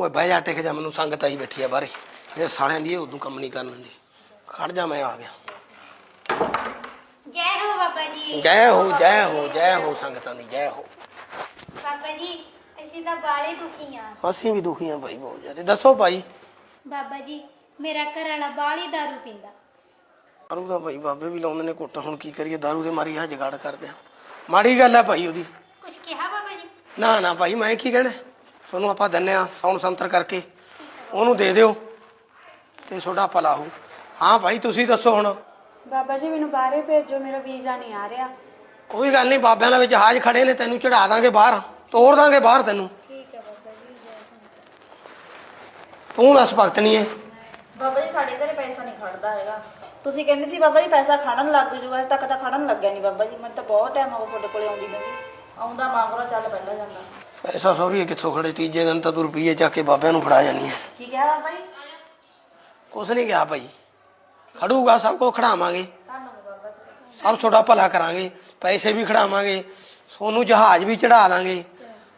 ਓਏ ਬਹਿ ਜਾ ਟਿਕ ਜਾ ਮੈਨੂੰ ਸੰਗਤ ਆਈ ਬੈਠੀ ਆ ਬਾਹਰੇ। ਇਹ ਸਾਲਿਆਂ ਦੀ ਇਹ ਉਦੋਂ ਕੰਮ ਨਹੀਂ ਕਰਨ ਦਿੰਦੀ। ਖੜ ਜਾ ਮੈਂ ਆ ਗਿਆ। ਜੈ ਹੋ ਬਾਬਾ ਜੀ। ਜੈ ਹੋ ਜੈ ਹੋ ਜੈ ਹੋ ਸੰਗਤਾਂ ਦੀ ਜੈ ਹੋ। ਬਾਬਾ ਜੀ ਅਸੀਂ ਤਾਂ ਬਾਲੇ ਦੁਖੀ ਆ। ਅਸੀਂ ਵੀ ਦੁਖੀ ਹਾਂ ਭਾਈ ਬਹੁਤ ਜ਼ਿਆਦਾ। ਦੱਸੋ ਭਾਈ। ਬਾਬਾ ਜੀ ਮੇਰਾ ਘਰ ਵਾਲਾ ਬਾਲੀ ਦਾਰੂ ਪੀਂਦਾ। ਦਾਰੂ ਦਾ ਭਾਈ ਬਾਬੇ ਵੀ ਲਾਉਂਦੇ ਨੇ ਕੁੱਟ। ਹੁਣ ਕੀ ਕਰੀਏ ਦਾਰੂ ਦੇ ਮਾਰੀ ਆ ਜਗਾੜ ਕਰਦੇ ਆ। ਮਾੜੀ ਗੱਲ ਹੈ ਭਾਈ ਉਹਦੀ। ਕੁਛ ਕਿਹਾ ਬਾਬਾ ਜੀ? ਨਾ ਨਾ ਭਾਈ ਮੈਂ ਕੀ ਕਹਿਣਾ? ਤੁਹਾਨੂੰ ਆਪਾਂ ਦਿੰਨੇ ਆ ਸੌਣ ਸੰਤਰ ਕਰਕੇ। ਉਹਨੂੰ ਦੇ ਦਿਓ ਤੇ ਤੁਹਾਡਾ ਭਲਾ ਹੋ ਹਾਂ ਭਾਈ ਤੁਸੀਂ ਦੱਸੋ ਹੁਣ। ਬਾਬਾ ਜੀ ਮੈਨੂੰ ਬਾਹਰੇ ਭੇਜੋ ਮੇਰਾ ਵੀਜ਼ਾ ਨਹੀਂ ਆ ਰਿਹਾ। ਕੋਈ ਗੱਲ ਨਹੀਂ ਬਾਬਿਆਂ ਦੇ ਵਿੱਚ ਜਹਾਜ਼ ਖੜੇ ਨੇ ਤੈਨੂੰ ਚੜਾ ਦਾਂਗੇ ਬਾਹਰ। ਤੋੜ ਦਾਂਗੇ ਬਾਹਰ ਤੈਨੂੰ। ਠੀਕ ਹੈ ਬਾਬਾ ਜੀ ਤੂੰ ਦੱਸ ਭਗਤ ਨਹੀਂ ਏ ਬਾਬਾ ਜੀ ਸਾਡੇ ਘਰੇ ਪੈਸਾ ਨਹੀਂ ਖੜਦਾ ਹੈਗਾ। ਤੁਸੀਂ ਕਹਿੰਦੇ ਸੀ ਬਾਬਾ ਜੀ ਪੈਸਾ ਖੜਨ ਲੱਗ ਜੂਗਾ ਅਜੇ ਤੱਕ ਤਾਂ ਖੜਨ ਲੱਗਿਆ ਨਹੀਂ ਬਾਬਾ ਜੀ। ਮੈਨੂੰ ਤਾਂ ਬਹੁਤ ਟਾਈਮ ਹੋ ਗਿਆ ਤੁਹਾਡੇ ਕੋਲੇ ਆਉਂਦੀ ਨੂੰ ਆਉਂਦਾ ਮੰਗਰੋ ਚੱਲ ਪਹਿਲਾਂ ਜਾਂਦਾ। ਪੈਸਾ ਸੌਰੀ ਕਿੱਥੋਂ ਖੜੇ? ਤੀਜੇ ਦਿਨ ਤਾਂ ਤੂੰ ਰੁਪਈਏ ਚੱਕ ਕੇ ਬਾਬਿਆਂ ਨੂੰ ਫੜਾ ਜਾਨੀ ਹੈ। ਕੀ ਕਿਹਾ ਬਾਬਾ ਜੀ? ਕੁਛ ਨਹੀਂ ਗਿਆ ਭਾਈ ਖੜੂਗਾ ਸਭ ਕੁਝ ਖੜਾਵਾਂਗੇ। ਸਭ ਤੁਹਾਡਾ ਭਲਾ ਕਰਾਂਗੇ ਪੈਸੇ ਵੀ ਖੜਾਵਾਂਗੇ ਸੋਨੂੰ ਜਹਾਜ਼ ਵੀ ਚੜਾ ਦਾਂਗੇ।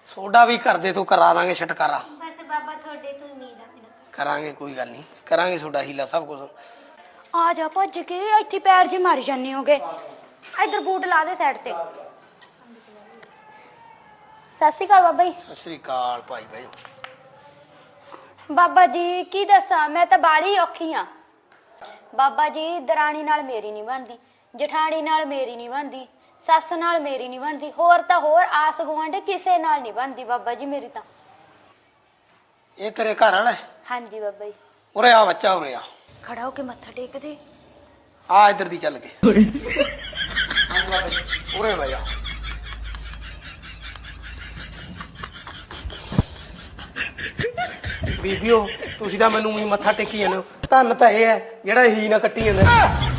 ਸੋਡਾ ਵੀ ਕਰਦੇ ਤੋਂ ਕਰਾ ਦਾਂਗੇ ਛਟਕਾਰਾ। ਬਸ ਬਾਬਾ ਤੁਹਾਡੇ ਤੋਂ ਉਮੀਦ ਆ ਮੈਨੂੰ। ਤਾਂ। ਕਰਾਂਗੇ ਕੋਈ ਗੱਲ ਨਹੀਂ। ਕਰਾਂਗੇ ਤੁਹਾਡਾ ਹੀਲਾ ਸਭ ਕੁਝ ਆ ਜਾ ਭੱਜ ਕੇ ਇੱਥੇ ਪੈਰ ਜੀ ਮਾਰੀ ਜਾਂਦੇ ਹੋਗੇ। ਇੱਧਰ ਬੂਟ ਲਾ ਦੇ ਸਾਈਡ ਤੇ। ਸਤਿ ਸ਼੍ਰੀ ਅਕਾਲ ਬਾਬਾ ਜੀ। ਸਤਿ ਸ੍ਰੀ ਅਕਾਲ ਭਾਈ ਭਾਈ ਬਾਬਾ ਜੀ ਕੀ ਦੱਸਾਂ ਮੈਂ ਤਾਂ ਬਾੜੀ ਔਖੀ ਆ। ਬਾਬਾ ਜੀ ਦਰਾਣੀ ਨਾਲ ਮੇਰੀ ਨਹੀਂ ਬਣਦੀ ਜਠਾਣੀ ਨਾਲ ਮੇਰੀ ਨਹੀਂ ਬਣਦੀ ਸੱਸ ਨਾਲ ਮੇਰੀ ਨਹੀਂ ਬਣਦੀ ਹੋਰ ਤਾਂ ਹੋਰ ਆਸ ਗੁਆਂਢ ਕਿਸੇ ਨਾਲ ਨਹੀਂ ਬਣਦੀ ਬਾਬਾ ਜੀ ਮੇਰੀ ਤਾਂ। ਇਹ ਤੇਰੇ ਘਰ ਵਾਲਾ ਹੈ? ਹਾਂਜੀ ਬਾਬਾ ਜੀ। ਉਰੇ ਆ ਬੱਚਾ ਉਰੇ ਆ। ਖੜਾ ਹੋ ਕੇ ਮੱਥਾ ਟੇਕ ਦੇ ਆ ਇੱਧਰ ਦੀ ਚੱਲ ਕੇ। ਉਰੇ ਆ ਬੀਬੀਓ, ਤੁਸੀਂ ਤਾਂ ਮੈਨੂੰ ਵੀ ਮੱਥਾ ਟੇਕੀ ਜਾਂਦੇ ਹੋ। ਧੰਨ ਤਾਂ ਇਹ ਹੈ, ਜਿਹੜਾ ਹੀ ਨਾ ਕੱਟੀ ਜਾਂਦਾ।